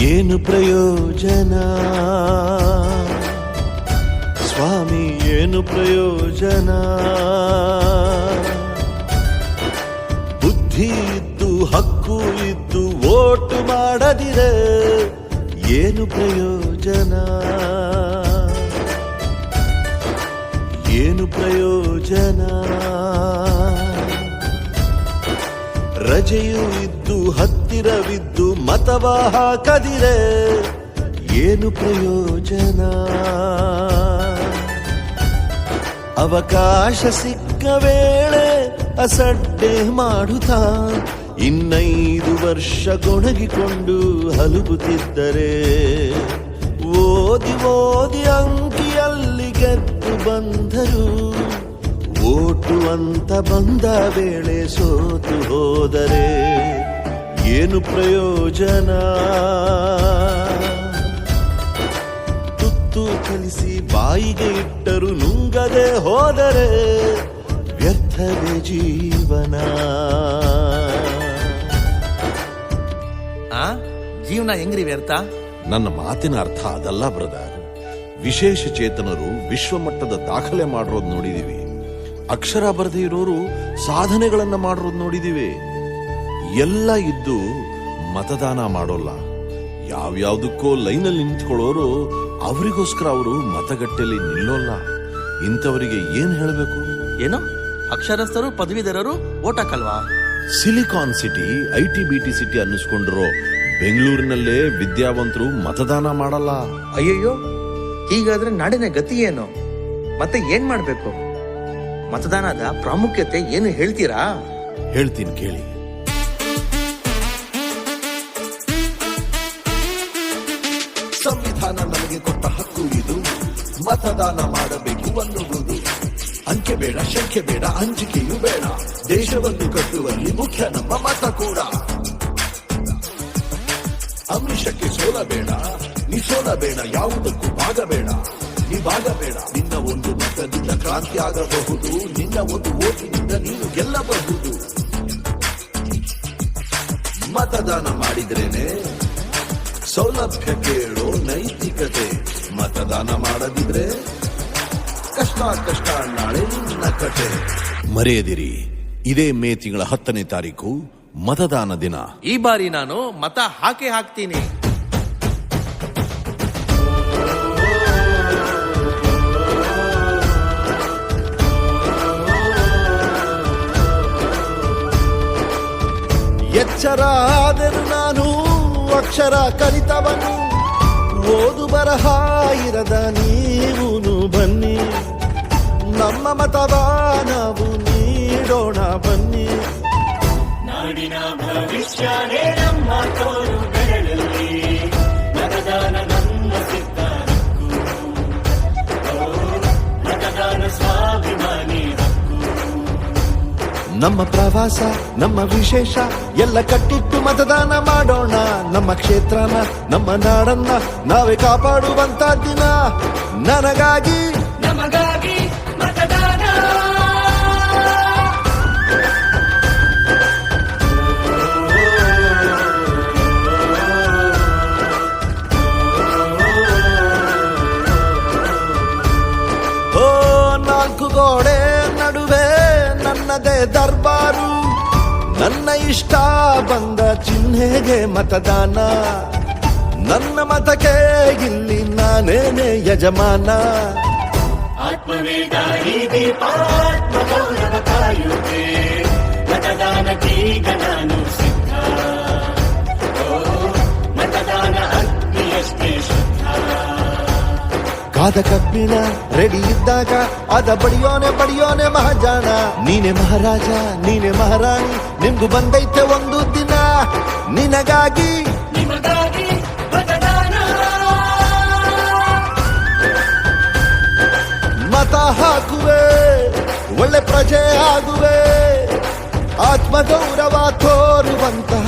ಏನು ಪ್ರಯೋಜನ? ಸ್ವಾಮಿ, ಏನು ಪ್ರಯೋಜನ? ಬುದ್ಧಿ ಇದ್ದು, ಹಕ್ಕು ಇದ್ದು, ಓಟು ಮಾಡದಿರ ಏನು ಪ್ರಯೋಜನ? ಏನು ಪ್ರಯೋಜನ? ರಜೆಯು ಇದ್ದು, ಹತ್ತಿರವಿದ್ದು ಮತವ ಹಾಕದಿರೆ ಏನು ಪ್ರಯೋಜನ? ಅವಕಾಶ ಸಿಕ್ಕ ವೇಳೆ ಅಸಡ್ಡೆ ಮಾಡುತ್ತಾ? ಇನ್ನೈದು ವರ್ಷ ಕೊಣಗಿಕೊಂಡು ಹಲುಬುತ್ತಿದ್ದರೆ ಓದಿ ಓದಿ ಅಂಕಿಯಲ್ಲಿ ಗೆದ್ದು ಬಂದರು ಓಟು ಅಂತ ಬಂದ ವೇಳೆ ಸೋತು ಹೋದರೆ? ಏನು ಪ್ರಯೋಜನ? ತುತ್ತು ಕಲಿಸಿ ಬಾಯಿಗೆ ಇಟ್ಟರು ನುಂಗದೆ ಹೋದರೆ ವ್ಯರ್ಥವೇ ಜೀವನ. ಆ? ಜೀವನ ಹೆಂಗ್ರಿ ವ್ಯರ್ಥ? ನನ್ನ ಮಾತಿನ ಅರ್ಥ ಅದಲ್ಲ ಬ್ರದರ್. ವಿಶೇಷ ಚೇತನರು ವಿಶ್ವಮಟ್ಟದ ದಾಖಲೆ ಮಾಡಿರೋದು ನೋಡಿದೀವಿ. ಅಕ್ಷರ ಬರದೇ ಇರೋರು ಸಾಧನೆಗಳನ್ನ ಮಾಡಿರೋದು ನೋಡಿದೀವಿ. ಎಲ್ಲ ಇದ್ದು ಮತದಾನ ಮಾಡೋಲ್ಲ. ಯಾವ್ಯಾವ್ದಕ್ಕೋ ಲೈನಲ್ಲಿ ನಿಂತ್ಕೊಳ್ಳೋರು ಅವರಿಗೋಸ್ಕರ ಅವರು ಮತಗಟ್ಟೆಯಲ್ಲಿ ನಿಲ್ಲೋಲ್ಲ. ಇಂಥವರಿಗೆ ಏನ್ ಹೇಳಬೇಕು? ಏನೋ? ಅಕ್ಷರಸ್ಥರು ಪದವೀಧರರು vote ಹಾಕಲ್ವಾ? Silicon city I T B T city ಅನ್ನಿಸ್ಕೊಂಡಿರೋ ಬೆಂಗಳೂರಿನಲ್ಲೇ ವಿದ್ಯಾವಂತರು ಮತದಾನ ಮಾಡಲ್ಲ. ಅಯ್ಯಯ್ಯೋ ಹೀಗಾದ್ರೆ ನಾಡಿನ ಗತಿ ಏನು? ಮತ್ತೆ ಏನ್ ಮಾಡ್ಬೇಕು? ಮತದಾನದ ಪ್ರಾಮುಖ್ಯತೆ ಏನು ಹೇಳ್ತೀರಾ? ಹೇಳ್ತೀನಿ ಕೇಳಿ. ನಮಗೆ ಕೊಟ್ಟ ಹಕ್ಕು ಇದು. ಮತದಾನ ಮಾಡಬೇಕು ಅನ್ನುವುದು. ಅಂಕೆ ಬೇಡ, ಶಂಕೆ ಬೇಡ, ಅಂಜಿಕೆಯೂ ಬೇಡ. ದೇಶವನ್ನು ಕಟ್ಟುವಲ್ಲಿ ಮುಖ್ಯ ನಮ್ಮ ಮತ ಕೂಡ. ಅಮಿಷಕ್ಕೆ ಸೋಲಬೇಡ ನೀ ಸೋಲಬೇಡ ಯಾವುದಕ್ಕೂ ಭಾಗಬೇಡ ನೀ ಭಾಗಬೇಡ ನಿನ್ನ ಒಂದು ಮತದಿಂದ ಕ್ರಾಂತಿ ಆಗಬಹುದು, ನಿನ್ನ ಒಂದು ಓಟಿನಿಂದ ನೀನು ಗೆಲ್ಲಬಹುದು. ಮತದಾನ ಮಾಡಿದ್ರೇನೆ ಸೌಲಭ್ಯ ಕೇಳೋ ನೈತಿಕತೆ. ಮತದಾನ ಮಾಡದಿದ್ರೆ ಕಷ್ಟ ಕಷ್ಟ ನಾಳೆ ನಿನ್ನ ಕತೆ. ಮರೆಯದಿರಿ ಇದೇ ಮೇ ತಿಂಗಳ ಹತ್ತನೇ ತಾರೀಕು ಮತದಾನ ದಿನ. ಈ ಬಾರಿ ನಾನು ಮತ ಹಾಕೇ ಹಾಕ್ತೀನಿ. ಎಚ್ಚರ ಆದರೂ ನಾನು ಅಕ್ಷರ ಕಲಿತವನು. ಓದು ಬರಹ ಇರದ ನೀವುನು ಬನ್ನಿ. ನಮ್ಮ ಮತವ ನಾವು ನೀಡೋಣ ಬನ್ನಿ. ನಾಡಿನ ಭವಿಷ್ಯನೇ ನಮ್ಮ ತೋರು ನಮ್ಮ ಪ್ರವಾಸ, ನಮ್ಮ ವಿಶೇಷ, ಎಲ್ಲ ಕಟ್ಟಿಟ್ಟು ಮತದಾನ ಮಾಡೋಣ. ನಮ್ಮ ಕ್ಷೇತ್ರನ, ನಮ್ಮ ನಾಡನ್ನ ನಾವೇ ಕಾಪಾಡುವಂತ ದಿನ. ನನಗಾಗಿ ನನ್ನದೇ ದರ್ಬಾರು. ನನ್ನ ಇಷ್ಟ ಬಂದ ಚಿಹ್ನೆಗೆ ಮತದಾನ. ನನ್ನ ಮತಕ್ಕೆ ಇಲ್ಲಿ ನಾನೇನೆ ಯಜಮಾನ. ಆತ್ಮವೇದಾರಿ ದೀಪ ಆತ್ಮ ಗೌರವ ಕಾಯುತ್ತೆ ಕಾದ ಕಬ್ಬಿಣ ರೆಡಿ ಇದ್ದಾಗ ಅದ ಬಡಿಯೋನೆ ಬಡಿಯೋನೆ ಮಹಾಜಾಣ ನೀನೆ ಮಹಾರಾಜ ನೀನೆ ಮಹಾರಾಣಿ ನಿಮ್ಗೂ ಬಂದೈತೆ ಒಂದು ದಿನ. ನಿನಗಾಗಿ ಮತ ಹಾಕುವೆ ಒಳ್ಳೆ ಪ್ರಜೆ ಆಗುವೆ. ಆತ್ಮಗೌರವ ತೋರುವಂತಹ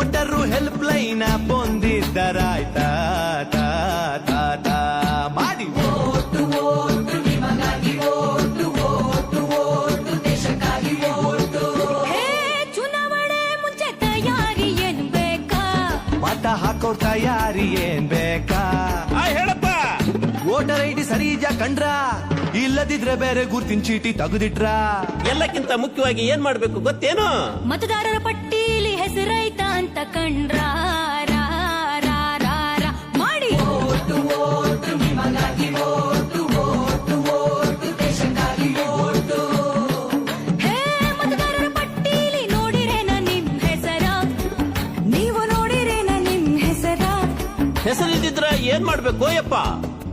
ಒಟ್ಟರು ಹೆಲ್ಪ್ ಲೈನ್ ಬಂದಿದ್ದರಾಯ್ತಾ. ಮಾಡಿ. ಹೇ ಚುನಾವಣೆ ಮುಂಚೆ ತಯಾರಿ ಏನ್ ಬೇಕಾ? ಮತ ಹಾಕೋ ತಯಾರಿ ಏನ್ ಬೇಕಾ? ಹೇಳಪ್ಪ. ವೋಟರ್ ಐ ಡಿ ಸರಿ ಇದ್ಯಾ ಕಂಡ್ರ? ಇಲ್ಲದಿದ್ರೆ ಬೇರೆ ಗುರ್ತಿನ ಚೀಟಿ ತೆಗೆದಿಟ್ರ? ಎಲ್ಲಕ್ಕಿಂತ ಮುಖ್ಯವಾಗಿ ಏನ್ ಮಾಡ್ಬೇಕು ಗೊತ್ತೇನು? ಮತದಾರರ ಪಟ್ಟೀಲಿ ಹೆಸರೈತ ಅಂತ ಕಂಡ್ರ. ರಾ, ರಾ, ರಾ, ರಾ. ಮಾಡಿ. ಹೇ ಮತದಾರರ ಪಟ್ಟೀಲಿ ನೋಡಿರೇನ ನಿಮ್ ಹೆಸರ. ನೀವು ನೋಡಿರೇನ ನಿಮ್ ಹೆಸರ. ಹೆಸರಿದ್ದಿದ್ರ ಏನ್ ಮಾಡ್ಬೇಕು ಯಪ್ಪ